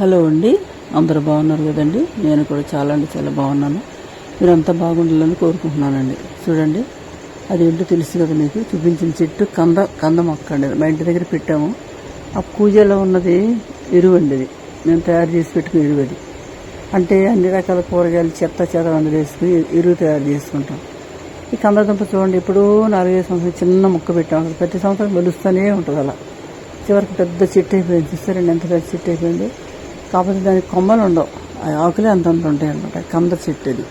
Hello అండి. అందరూ బాగున్నారు కదండి? నేను కూడా చాలా అంటే చాలా బాగున్నాను. మీరంతా బాగుండాలని కోరుకుంటున్నానండి. చూడండి అది ఏంటో తెలుసు కదా మీకు? చూపించిన చెట్టు కంద కంద మొక్క అండి. మా ఇంటి దగ్గర పెట్టాము. ఆ పూజలో ఉన్నది? ఎరువు అండి ఇది మేము తయారు చేసి పెట్టుకుని ఎరువు అది. అంటే అన్ని రకాల కూరగాయలు చెత్త చెత్త అందులో వేసుకుని ఎరువు తయారు చేసుకుంటాం. ఈ కందదుంప చూడండి ఎప్పుడూ నాలుగైదు సంవత్సరం చిన్న మొక్క పెట్టాం. ప్రతి సంవత్సరం వెలుస్తూనే ఉంటుంది అలా. చివరికి పెద్ద చెట్టు అయిపోయింది. చూస్తారండి ఎంత పెద్ద చెట్టు అయిపోయింది. కాకపోతే దానికి కొమ్మలు ఉండవు. ఆ ఆకులే అంత అంత ఉంటాయి అనమాట కంద చెట్టు ఇది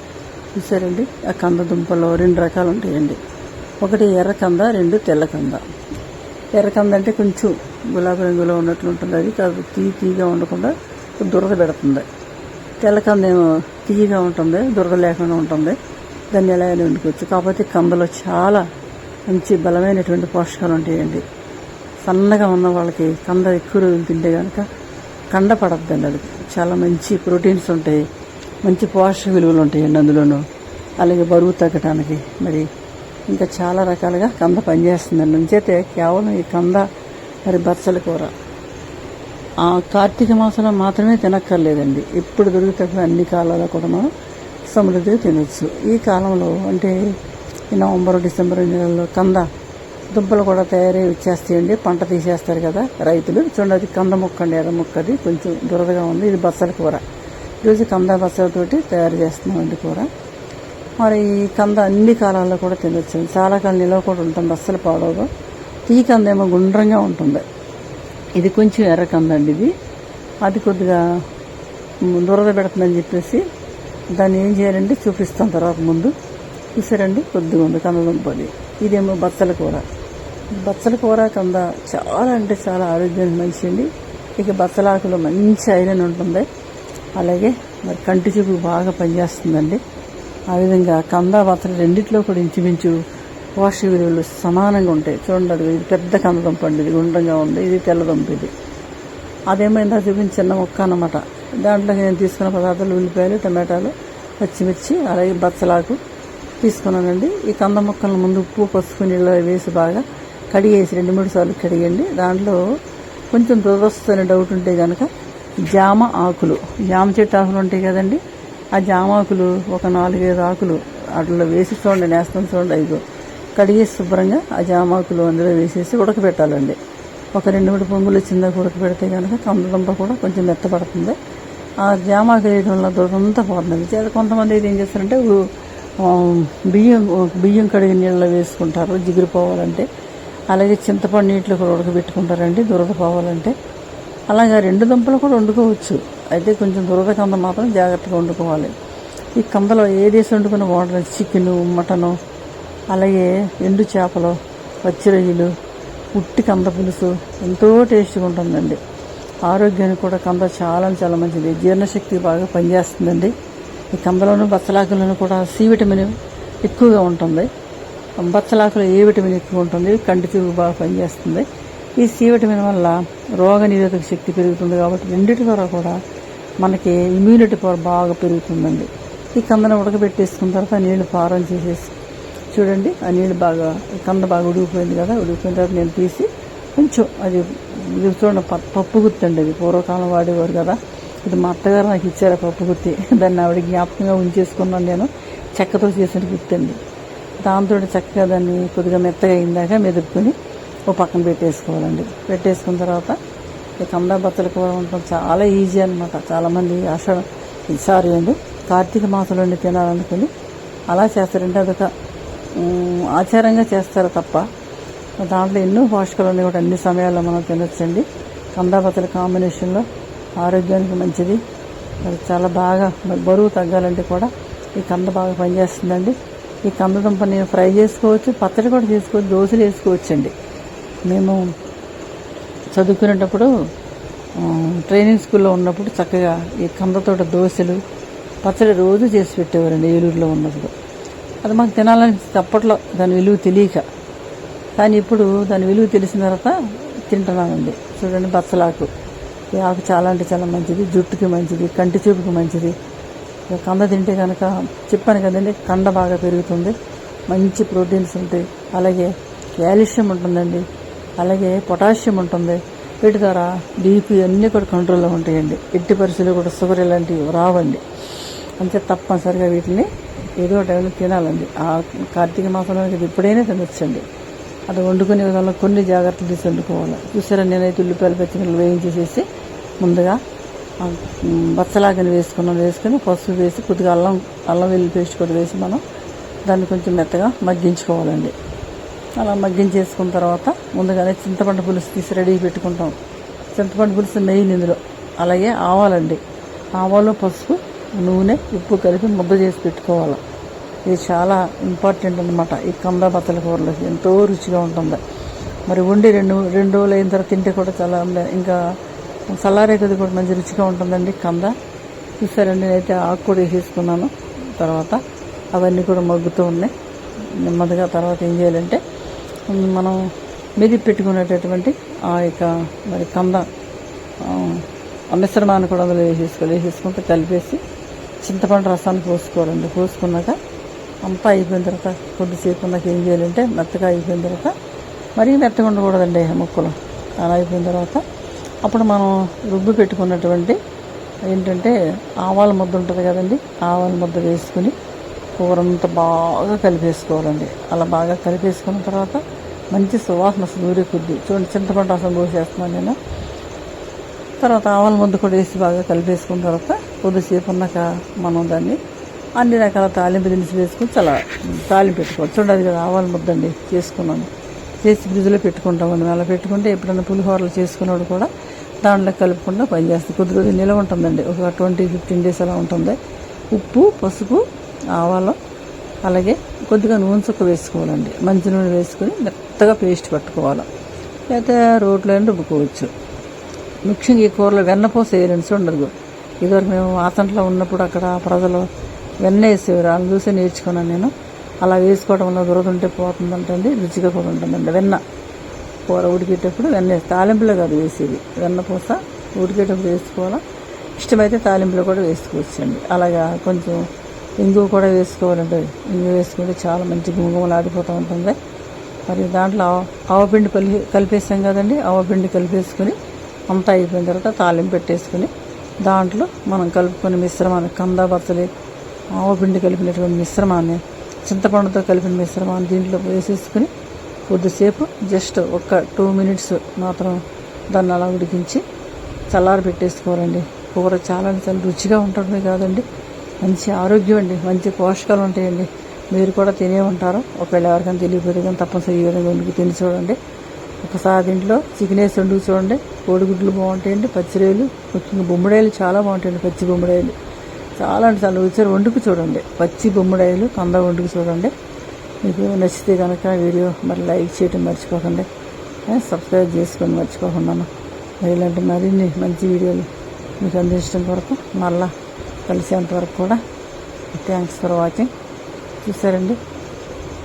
చూసారండి? ఆ కంద దుంపలో రెండు రకాలు ఉంటాయండి. ఒకటి ఎర్ర కంద రెండు తెల్ల కంద. ఎర్ర కంద అంటే కొంచెం గులాబీ రంగులో ఉన్నట్లు ఉంటుంది. అది కాదు తీ తీగా ఉండకుండా దురద పెడుతుంది. తెల్ల కంద ఏమో తీయగా ఉంటుంది దురద లేకుండా ఉంటుంది. దాన్ని ఎలా అయినా వండుకోవచ్చు. కాకపోతే కందలో చాలా మంచి బలమైనటువంటి పోషకాలు ఉంటాయండి. సన్నగా ఉన్న వాళ్ళకి కంద ఎక్కువ రోజులు తింటే కనుక కండ పడద్దండి అది. చాలా మంచి ప్రోటీన్స్ ఉంటాయి మంచి పోషక విలువలు ఉంటాయండి అందులోనూ. అలాగే బరువు తగ్గడానికి మరి ఇంకా చాలా రకాలుగా కంద పనిచేస్తుందండి. అంచేతే కేవలం ఈ కంద మరి బచ్చల కూర. ఆ కార్తీక మాసంలో మాత్రమే తినక్కర్లేదండి. ఎప్పుడు దొరుకుతున్న అన్ని కాలాల్లో కూడా మనం సమృద్ధిగా తినొచ్చు. ఈ కాలంలో అంటే ఈ నవంబర్ డిసెంబర్ నెలల్లో కంద దుంపలు కూడా తయారై ఇచ్చేస్తాయండి పంట తీసేస్తారు కదా రైతులు. చూడండి అది కంద ముక్క అండి ఎర్ర ముక్క అది కొంచెం దురదగా ఉంది. ఇది బస్సల కూర. ఈరోజు కంద బస్సలతోటి తయారు చేస్తున్నామండి కూర. మరి ఈ కంద అన్ని కాలాల్లో కూడా తినొచ్చు. చాలా కాలం నిలవ కూడా ఉంటుంది బస్సలు పాడవదు ఈ కంద ఏమో గుండ్రంగా ఉంటుంది. ఇది కొంచెం ఎర్ర కంద అండి ఇది. అది కొద్దిగా దురద పెడుతుందని చెప్పేసి దాన్ని ఏం చేయాలంటే చూపిస్తాం తర్వాత ముందు. చూసారండి? కొద్దిగా ఉంది కందదుంపది ఇదేమో బచ్చల కూర. బచ్చల కూర కంద చాలా అంటే చాలా ఆరోగ్యానికి మంచిది ఇక బచ్చలాకులో మంచి ఐరన్ ఉంటుంది. అలాగే మరి కంటి చూపు బాగా పనిచేస్తుందండి. ఆ విధంగా కంద బచ్చలు రెండిట్లో కూడా ఇంచుమించు పోషక విలువలు సమానంగా ఉంటాయి. చూడండి అది ఇది పెద్ద కందదుంప అండి. ఇది గుండ్రంగా ఉంది. ఇది తెల్లదుంప ఇది. అదేమైందా ఇందాక చూపించిన చిన్న మొక్క అన్నమాట. దాంట్లోకి నేను తీసుకున్న పదార్థాలు ఉల్లిపాయలు టమాటాలు పచ్చిమిర్చి అలాగే బచ్చలాకు తీసుకున్నానండి. ఈ కంద మొక్కలను ముందు ఉప్పు పసుపు నీళ్ళు వేసి బాగా కడిగేసి రెండు మూడు సార్లు కడిగండి. దాంట్లో కొంచెం దురదొస్తుందనే డౌట్ ఉంటే కనుక జామ ఆకులు. జామ చెట్టు ఆకులు ఉంటాయి కదండి. ఆ జామ ఆకులు ఒక నాలుగైదు ఆకులు అట్లా వేసి చూడండి నేస్తం చూడండి. ఐదు కడిగేసి శుభ్రంగా ఆ జామ ఆకులు అందులో వేసేసి ఉడకబెట్టాలండి. ఒక రెండు మూడు పొంగులు చిన్నగా ఉడకబెడితే కనుక కందదుంప కూడా కొంచెం మెత్తపడుతుంది ఆ జామాకు వేయడం వల్ల దురదంతా పోతుంది. చేత కొంతమంది అయితే ఏం చేస్తారంటే బియ్యం బియ్యం కడిగిన నీళ్ళలో వేసుకుంటారు జిగురు పోవాలంటే. అలాగే చింతపండు నీటిలో కూడా ఉడకబెట్టుకుంటారండి దురద పోవాలంటే. అలాగే రెండు దుంపలు కూడా వండుకోవచ్చు. అయితే కొంచెం దురద కంద మాత్రం జాగ్రత్తగా వండుకోవాలి. ఈ కందలో ఏ దేశం వండుకున్న బాగుంటుంది? చికెను మటను అలాగే ఎండు చేపలు పచ్చి రొయ్యలు ఉట్టి కంద పులుసు ఎంతో టేస్ట్గా ఉంటుందండి. ఆరోగ్యానికి కూడా కంద చాలా చాలా మంచిది. జీర్ణశక్తి బాగా పనిచేస్తుందండి. ఈ కందలోనూ బచ్చలాకులను కూడా సి విటమిన్ ఎక్కువగా ఉంటుంది. బచ్చలాకులో ఏ విటమిన్ ఎక్కువ ఉంటుంది? కంటి చూపు బాగా పనిచేస్తుంది. ఈ సి విటమిన్ వల్ల రోగ నిరోధక శక్తి పెరుగుతుంది కాబట్టి రెండింటి ద్వారా కూడా మనకి ఇమ్యూనిటీ పవర్ బాగా పెరుగుతుందండి. ఈ కందను ఉడకబెట్టేసుకున్న తర్వాత ఆ నీళ్ళు పారం చేసేసి చూడండి ఆ నీళ్ళు బాగా కంద బాగా ఉడికిపోయింది కదా ఉడికిపోయిన తర్వాత నేను తీసి కొంచెం అది ఇది చూడండి ప- పప్పు గుర్తండి అండి అది. పూర్వకాలం వాడేవారు కదా. ఇది మా అత్తగారు నాకు ఇచ్చారు ఆ పప్పు గుత్తి. దాన్ని ఆవిడ జ్ఞాపకంగా ఉంచేసుకున్నాను నేను. చెక్కతో చేసిన గుర్తండి అండి. దాంతో చక్కగా దాన్ని కొద్దిగా మెత్తగా అయిందాక మెదుపుకొని ఓ పక్కన పెట్టేసుకోవాలండి. పెట్టేసుకున్న తర్వాత ఈ కంద బత్తల కూర ఉండటం చాలా ఈజీ అనమాట చాలామంది ఆషాఢ సారీ అండి. కార్తీక మాసంలో తినాలనుకుని అలా చేస్తారంటే అదొక ఆచారంగా చేస్తారు తప్ప దాంట్లో ఎన్నో పోషకాలు ఉన్నాయి కూడా అన్ని సమయాల్లో మనం తినొచ్చండి. కందాపతల కాంబినేషన్లో ఆరోగ్యానికి మంచిది. మరి చాలా బాగా బరువు తగ్గాలంటే కూడా ఈ కంద బాగా పనిచేస్తుందండి. ఈ కందదుంప నేను ఫ్రై చేసుకోవచ్చు పచ్చడి కూడా చేసుకోవచ్చు దోశలు వేసుకోవచ్చండి. మేము చదువుకునేటప్పుడు ట్రైనింగ్ స్కూల్లో ఉన్నప్పుడు చక్కగా ఈ కందతోట దోశలు పచ్చడి రోజు చేసి పెట్టేవారండి ఏలూరులో ఉన్నప్పుడు. అది మాకు తినాలని అప్పట్లో దాని విలువ తెలియక. కానీ ఇప్పుడు దాని విలువ తెలిసిన తర్వాత తింటున్నామండి. చూడండి బచ్చలాకు. ఈ ఆకు చాలా అంటే చాలా మంచిది జుట్టుకి మంచిది కంటి చూపుకి మంచిది. కంద తింటే కనుక చెప్పాను కదండి కండ బాగా పెరుగుతుంది. మంచి ప్రోటీన్స్ ఉంటాయి. అలాగే క్యాల్షియం ఉంటుందండి. అలాగే పొటాషియం ఉంటుంది. వీటి ద్వారా బీపీ అన్నీ కూడా కంట్రోల్లో ఉంటాయండి. ఎట్టి పరిస్థితులు కూడా షుగర్ ఇలాంటివి రావండి. అంతే తప్పనిసరిగా వీటిని ఏదో టైంలో తినాలండి. ఆ కార్తీక మాసంలో ఇది ఎప్పుడైనా తినొచ్చండి. అది వండుకునే విధంలో కొన్ని జాగ్రత్తలు తీసి వండుకోవాలి చూసారా నేనైతే ఉల్లిపాయలు పెట్టిన వేయించేసేసి ముందుగా బచ్చలాగిన వేసుకున్నాం వేసుకుని పసుపు వేసి కొద్దిగా అల్లం అల్లం వెల్లుల్లి పేస్ట్ కూడా వేసి మనం దాన్ని కొంచెం మెత్తగా మగ్గించుకోవాలండి. అలా మగ్గించేసుకున్న తర్వాత ముందుగానే చింతపండు పులుసు తీసి రెడీ పెట్టుకుంటాం. చింతపండు పులుసు మెయిన్ ఇందులో. అలాగే ఆవాలండి. ఆవాలు పసుపు నూనె ఉప్పు కలిపి ముద్ద చేసి పెట్టుకోవాలి. ఇది చాలా ఇంపార్టెంట్ అనమాట ఈ కంద బత్తల కూరలో. ఎంతో రుచిగా ఉంటుంది. మరి వండి రెండు రెండు రోజులు అయిన తర్వాత తింటే కూడా చాలా ఇంకా చల్లారే కొద్ది కూడా మంచి రుచిగా ఉంటుందండి కంద. చూసారండి నేనైతే ఆకు కూడా వేసేసుకున్నాను. తర్వాత అవన్నీ కూడా మగ్గుతూ ఉన్నాయి. నెమ్మదిగా తర్వాత ఏం చేయాలంటే మనం మెదిపి పెట్టుకునేటటువంటి ఆ యొక్క మరి కంద మిశ్రమాన్ని కూడా అందులో వేసేసుకోవాలి. వేసేసుకుంటే కలిపేసి చింతపండు రసాన్ని పోసుకోవాలండి. పోసుకున్నాక అంతా అయిపోయిన తర్వాత కొద్దిసేపు ఉన్నాక ఏం చేయాలంటే మెత్తగా అయిపోయిన తర్వాత మరీ మెత్తగా ఉండకూడదండి ఆ ముక్కలు. అలా అయిపోయిన తర్వాత అప్పుడు మనం రుబ్బు పెట్టుకున్నటువంటి ఏంటంటే ఆవాల ముద్ద ఉంటుంది కదండి ఆవాల ముద్ద వేసుకుని కూర అంతా బాగా కలిపేసుకోవాలండి. అలా బాగా కలిపేసుకున్న తర్వాత మంచి సువాసన సూర్య కొద్ది. చూడండి చింతపండు రసం పోసేస్తున్నాను నేను. తర్వాత ఆవాల ముద్ద కూడా వేసి బాగా కలిపేసుకున్న తర్వాత కొద్దిసేపు ఉన్నాక మనం దాన్ని అన్ని రకాల తాలింపు దినుసులు వేసుకుని చాలా తాలింపు పెట్టుకోవాలి. చూడండి అది కదా ఆవాల ముద్ద అండి చేసుకున్నాను. చేసి ఫ్రిడ్జ్లో పెట్టుకుంటామండి అలా పెట్టుకుంటే ఎప్పుడైనా పులిహోరలు చేసుకున్నాడు కూడా దాంట్లో కలుపుకుండా పనిచేస్తుంది. కొద్ది రోజులు నిల్వ ఉంటుందండి. ఒక ట్వంటీ ఫిఫ్టీన్ డేస్ అలా ఉంటుంది. ఉప్పు పసుపు ఆవాలు అలాగే కొద్దిగా నూనె చుక్క వేసుకోవాలండి. మంచి నూనె వేసుకొని మెత్తగా పేస్ట్ పట్టుకోవాలి. లేకపోతే రోట్లో రుబ్బుకోవచ్చు. ముఖ్యంగా ఈ కూరలో వెన్నపూస వేయలేని ఉండదు. ఇదివరకు మేము ఆతంట్లో ఉన్నప్పుడు అక్కడ ప్రజలు వెన్న వేసేవారు. వాళ్ళని చూసి నేర్చుకున్నాను నేను. అలా వేసుకోవడం వల్ల దురద ఉంటే పోతుందంటండి రుచిగా కూడా ఉంటుందండి. వెన్న కూర ఉడికేటప్పుడు వెన్న తాలింపులో కాదు వేసేది. వెన్నపూస ఉడికేటప్పుడు వేసుకోవాలా? ఇష్టమైతే తాలింపులో కూడా వేసుకోవచ్చండి. అలాగా కొంచెం ఇంగు కూడా వేసుకోవాలండి ఇంగు వేసుకుంటే చాలా మంచి గుంగుమలాడిపోతూ ఉంటుంది. మరి దాంట్లో ఆవ- ఆవపిండి పలి కలిపేసాం కదండి ఆవపిండి కలిపేసుకుని అంతా అయిపోయిన తర్వాత తాలింపు పెట్టేసుకుని దాంట్లో మనం కలుపుకునే మిశ్రమాన్ని కంద బచ్చలి ఆవపిండి కలిపినటువంటి మిశ్రమాన్ని చింతపండుతో కలిపిన మిశ్రమాన్ని దీంట్లో వేసేసుకుని కొద్దిసేపు జస్ట్ ఒక టూ మినిట్స్ మాత్రం దాన్ని అలా ఉడికించి చల్లారి పెట్టేసుకోవాలండి. కూర చాలా అంటే చాలా రుచిగా ఉంటుంది కాదండి. మంచి ఆరోగ్యం అండి. మంచి పోషకాలు ఉంటాయండి. మీరు కూడా తినే ఉంటారు. ఒకవేళ ఎవరికైనా తెలియకపోతే కానీ తప్పనిసరి ఈ విధంగా వండుకు తిని చూడండి. ఒకసారి దీంట్లో చికెన్ వేసి వండుకు చూడండి. కోడిగుడ్లు బాగుంటాయండి. పచ్చిరేలు ముఖ్యంగా బొమ్మడాయిలు చాలా బాగుంటాయండి. పచ్చి బొమ్మడాయిలు. చాలా అంటే చాలా. రుచి వండుకు చూడండి. పచ్చి బొమ్మడాయిలు కంద వండుకు చూడండి. మీకు నచ్చితే కనుక వీడియో మరి లైక్ చేయటం మర్చిపోకండి. సబ్స్క్రైబ్ చేసుకొని మర్చిపోకుండా మరి ఇలాంటి మరిన్ని మంచి వీడియోలు మీకు అందించడం కొరకు మళ్ళా కలిసేంత వరకు కూడా థ్యాంక్స్ ఫర్ వాచింగ్ చూసారండి?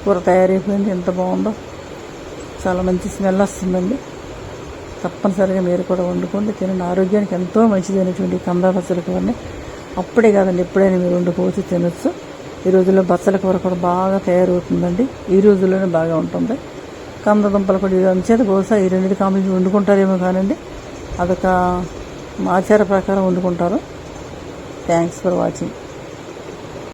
కూర తయారైపోయింది. ఎంత బాగుందో. చాలా మంచి స్మెల్ వస్తుందండి. తప్పనిసరిగా మీరు కూడా వండుకోండి. తినండి. ఆరోగ్యానికి ఎంతో మంచిదైనటువంటి కంద పచ్చలు కూడా అప్పుడే కాదండి ఎప్పుడైనా మీరు వండుకోవచ్చు తినొచ్చు. ఈ రోజుల్లో బచ్చల కూర కూడా బాగా తయారవుతుందండి. ఈ రోజుల్లోనే బాగా ఉంటుంది. కందదుంపలు కూడా ఇది అంచేది బహుశా ఈ రెండింటి కాంబినేషన్ వండుకుంటారేమో కానండి. అదొక ఆచార ప్రకారం వండుకుంటారు. Thanks for watching